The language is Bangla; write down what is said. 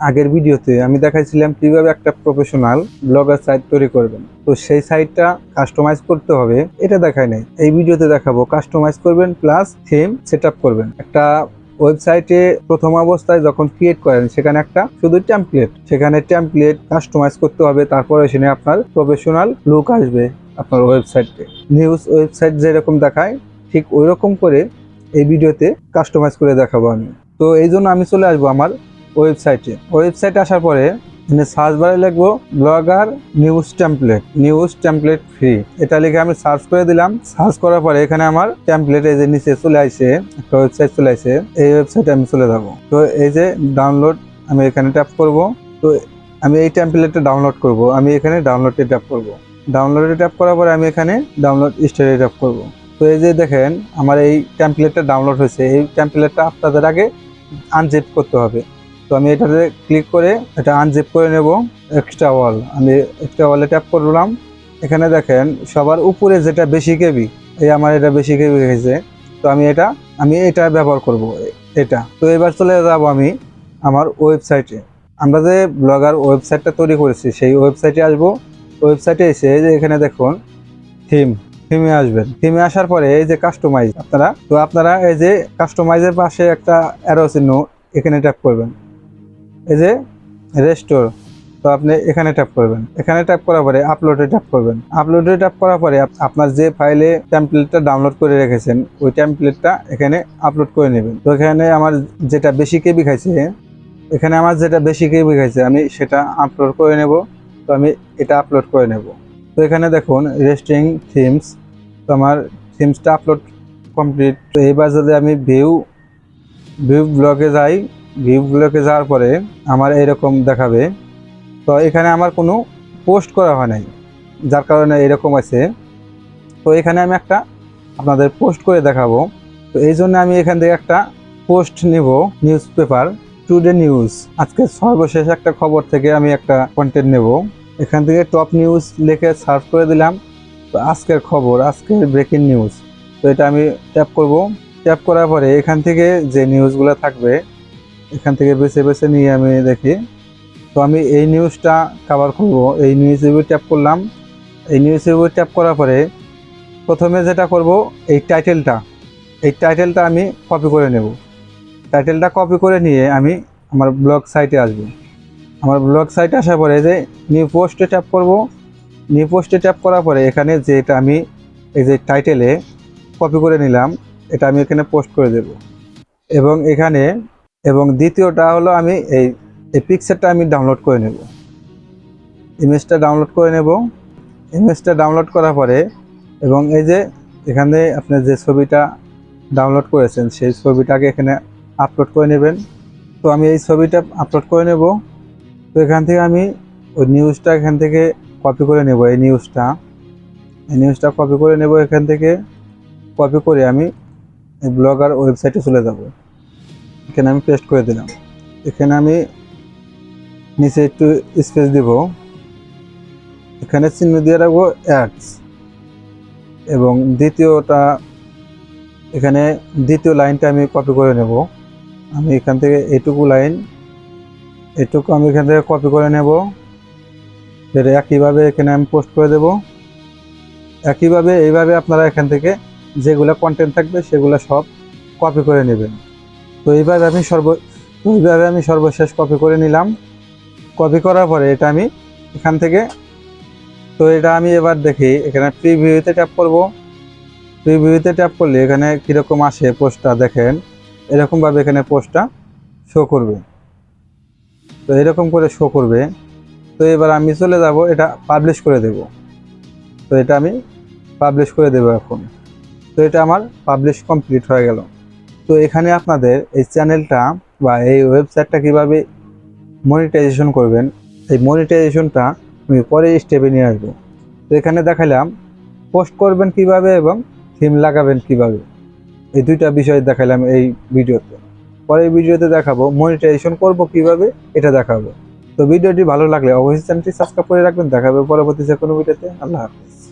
আগের ভিডিওতে আমি দেখাইছিলাম কীভাবে একটা প্রফেশনাল ব্লগার সাইট তৈরি করবেন। তো সেই সাইটটা কাস্টমাইজ করতে হবে, এটা দেখায় নাই। এই ভিডিওতে দেখাবো কাস্টমাইজ করবেন প্লাস থিম সেট করবেন। একটা ওয়েবসাইটে প্রথম অবস্থায় যখন ক্রিয়েট করেন, সেখানে একটা শুধু টেমপ্লেট সেখানে টেমপ্লেট কাস্টমাইজ করতে হবে, তারপরে সেখানে আপনার প্রফেশনাল লুক আসবে আপনার ওয়েবসাইটে নিউজ ওয়েবসাইট যেরকম দেখায়, ঠিক ওই রকম করে এই ভিডিওতে কাস্টমাইজ করে দেখাবো আমি। তো এই জন্য আমি চলে আসব আমার ওয়েবসাইটে। ওয়েবসাইটে আসার পরে সার্চ বারে লিখব blogger news template news template free এটা লিখে আমি সার্চ করে দিলাম। সার্চ করার পরে এখানে আমার টেমপ্লেট এই যে নিচে চলে আসে একটা ওয়েবসাইট চলে আসে এই ওয়েবসাইটে আমি চলে যাব। তো এই যে ডাউনলোড আমি এখানে ট্যাপ করব। তো আমি এই টেমপ্লেটটা ডাউনলোড করব। আমি এখানে ডাউনলোডে ট্যাপ করব। ডাউনলোডে ট্যাপ করার পরে আমি এখানে ডাউনলোড স্টোরে ট্যাপ করব। তো এই যে দেখেন, আমার এই টেমপ্লেটটা ডাউনলোড হয়েছে। এই টেমপ্লেটটা আপনাদের আগে আনজিপ করতে হবে। তো আমি এটাতে ক্লিক করে এটা আনজিপ করে নেব এক্সট্রা ওয়াল আমি এক্সট্রা ওয়ালে ট্যাপ করলাম এখানে দেখেন, সবার উপরে যেটা বেশি কেবি, এই আমার এটা বেশি কেবি হয়েছে। তো আমি এটা আমি এটা ব্যবহার করব, এটা। তো এবার চলে যাব আমি আমার ওয়েবসাইটে আমরা যে ব্লগার ওয়েবসাইটটা তৈরি করেছি, সেই ওয়েবসাইটে আসব। ওয়েবসাইটে এসে যে এখানে দেখুন থিম থিমে আসবেন। থিমে আসার পরে এই যে কাস্টমাইজ আপনারা, তো আপনারা এই যে কাস্টমাইজের পাশে একটা অ্যারো চিহ্ন এখানে ট্যাপ করবেন। এই যে রেস্টোর তো আপনি এখানে ট্যাপ করবেন। এখানে ট্যাপ করার পরে আপলোডে ট্যাপ করবেন। আপলোডে ট্যাপ করার পরে আপনার যে ফাইলে টেমপ্লেটটা ডাউনলোড করে রেখেছেন, ওই টেমপ্লেটটা এখানে আপলোড করে নেবেন। তো এখানে আমার যেটা বেশি কেবি খাইছে, এখানে আমার যেটা বেশি কেবি খাইছে, আমি সেটা আপলোড করে নেব। তো আমি এটা আপলোড করে নেব। তো এখানে দেখুন রেস্টিং থিমস তো আমার থিমসটা আপলোড কমপ্লিট তো এবার যদি আমি ভিউ ভিউ ব্লগে যাই ভিউ ব্লগে যাওয়ার পরে আমার এরকম দেখাবে। তো এখানে আমার কোনো পোস্ট করা হয় নাই, যার কারণে এরকম আছে। তো এখানে আমি একটা আপনাদের পোস্ট করে দেখাবো। তো এই জন্য আমি এখান থেকে একটা পোস্ট নিব নিউজ পেপার টুডে নিউজ আজকে সর্বশেষ একটা খবর থেকে আমি একটা কন্টেন্ট নেব। এখান থেকে টপ নিউজ লিখে সার্চ করে দিলাম। তো আজকের খবর, আজকের ব্রেকিং নিউজ তো এটা আমি ট্যাপ করব। ট্যাপ করার পরে এখান থেকে যে নিউজগুলো থাকবে এখান থেকে বেছে বেছে নিয়ে আমি দেখি। তো আমি এই নিউজটা কভার করব। এই নিউজ উপর ট্যাপ করলাম। এই নিউজ উপর ট্যাপ করার পরে প্রথমে যেটা করব, এই টাইটেলটা এই টাইটেলটা আমি কপি করে নেব। টাইটেলটা কপি করে নিয়ে আমি আমার ব্লগ সাইটে আসব। আমার ব্লগ সাইটে আসার পরে যে নিউ পোস্টে ট্যাপ করব নিউ পোস্টে ট্যাপ করার পরে এখানে যে এটা আমি এই যে টাইটেলে কপি করে নিলাম, এটা আমি এখানে পোস্ট করে দেব। এবং এখানে এবং দ্বিতীয়টা হলো আমি এই এই পিকচারটা আমি ডাউনলোড করে নেব। ইমেজটা ডাউনলোড করে নেব। ইমেজটা ডাউনলোড করার পরে এবং এই যে এখানে আপনি যে ছবিটা ডাউনলোড করেছেন, সেই ছবিটাকে এখানে আপলোড করে নেবেন। তো আমি এই ছবিটা আপলোড করে নেব। তো এখান থেকে আমি ওই নিউজটা এখান থেকে কপি করে নেব, এই নিউজটা এই নিউজটা কপি করে নেব এখান থেকে। কপি করে আমি ব্লগার ওয়েবসাইটে চলে যাব। এখানে আমি পেস্ট করে দিলাম। এখানে আমি নিচে একটু স্পেস দিব। এখানে চিহ্ন দিয়ে রাখব অ্যাডস এবং দ্বিতীয়টা, এখানে দ্বিতীয় লাইনটা আমি কপি করে নেব। আমি এখান থেকে এইটুকু লাইন এটুকু আমি এখান থেকে কপি করে নেব। এর একইভাবে এখানে আমি পোস্ট করে দেব। একইভাবে এইভাবে আপনারা এখান থেকে যেগুলো কন্টেন্ট থাকবে সেগুলো সব কপি করে নেবেন। তো এইভাবে আমি সর্ব এইভাবে আমি সর্বশেষ কপি করে নিলাম। কপি করার পরে এটা আমি এখান থেকে তো এটা আমি এবার দেখি, এখানে প্রিভিউতে ট্যাপ করব। প্রিভিউতে ট্যাপ করলে এখানে কীরকম আসে পোস্টটা দেখেন। এরকমভাবে এখানে পোস্টটা শো করবে। তো এরকম করে শো করবে। তো এবার আমি চলে যাব, এটা পাবলিশ করে দেব। তো এটা আমি পাবলিশ করে দেব এখন। তো এটা আমার পাবলিশ কমপ্লিট হয়ে গেল। তো এখানে আপনাদের এই চ্যানেলটা বা এই ওয়েবসাইটটা কীভাবে মনিটাইজেশন করবেন, এই মনিটাইজেশনটা আমি পরে স্টেপে নিয়ে আসব। তো এখানে দেখালাম পোস্ট করবেন কীভাবে এবং থিম লাগাবেন কীভাবে। এই দুইটা বিষয় দেখালাম এই ভিডিওতে। পরের ভিডিওতে দেখাবো মনিটাইজেশন করব কীভাবে, এটা দেখাবো। তো ভিডিওটি ভালো লাগলে অবশ্যই চ্যানেলটি সাবস্ক্রাইব করে রাখবেন। দেখাবে পরবর্তী যে কোনো ভিডিওতে। আল্লাহ হাফিজ।